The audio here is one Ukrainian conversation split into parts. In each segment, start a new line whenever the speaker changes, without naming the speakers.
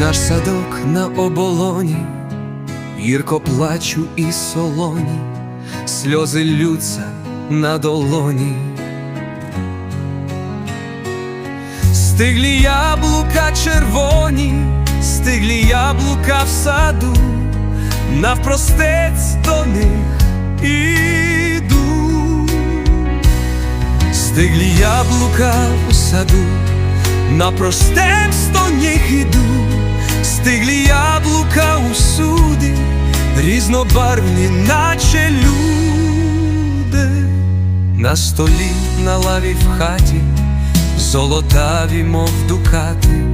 наш садок на оболоні, гірко плачу і солоні, сльози лються на долоні. Стиглі яблука червоні, стиглі яблука в саду, навпростець до них іду. Стиглі яблука у саду, напростець до них іду, стиглі яблука усюди, різнобарвні, наче люди, на столі, на лаві в хаті, золотаві, мов дукати,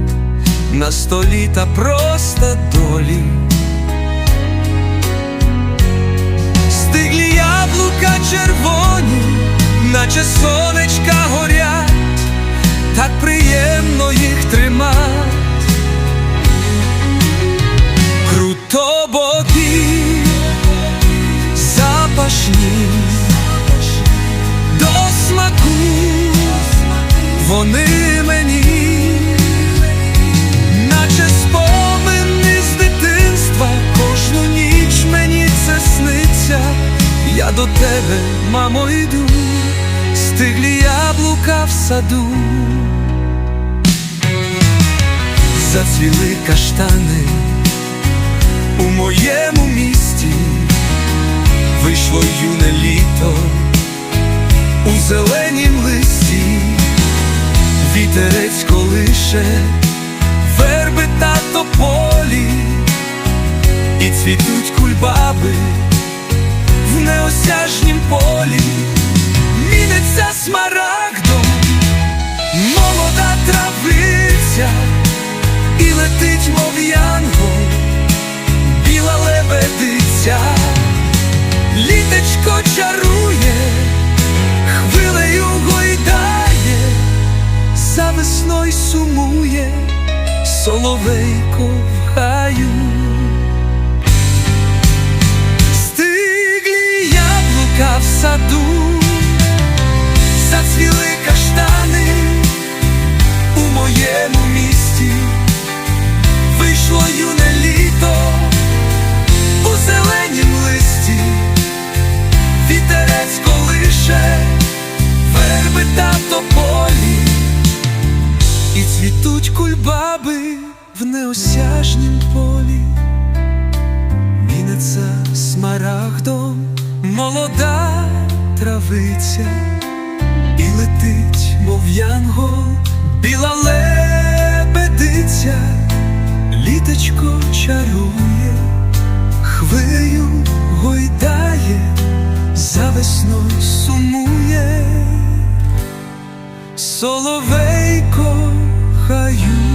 на столі та просто долі. Стиглі яблука червоні, наче сонечка горять, так приємно вони мені, наче спомини з дитинства, кожну ніч мені це сниться. Я до тебе, мамо, йду, стиглі яблука в саду, зацвіли каштани у моєму місті, вийшло юне літо у зеленім листі, вітерець колише, верби та тополі, і цвітуть кульбаби в неосяжнім полі, міниться смарагдом, молода травиця, і летить, мов янгол, біла лебедиця, літечко чарує, соловейко в хаю, Стиглі яблука в саду, зацвіли і цвітуть кульбаби в неосяжнім полі. Міниться смарагдом молода травиця, і летить, мов янгол, біла лебедиця, літочко чарує, хвилею гойдає, за весною сумує, соловейко 还有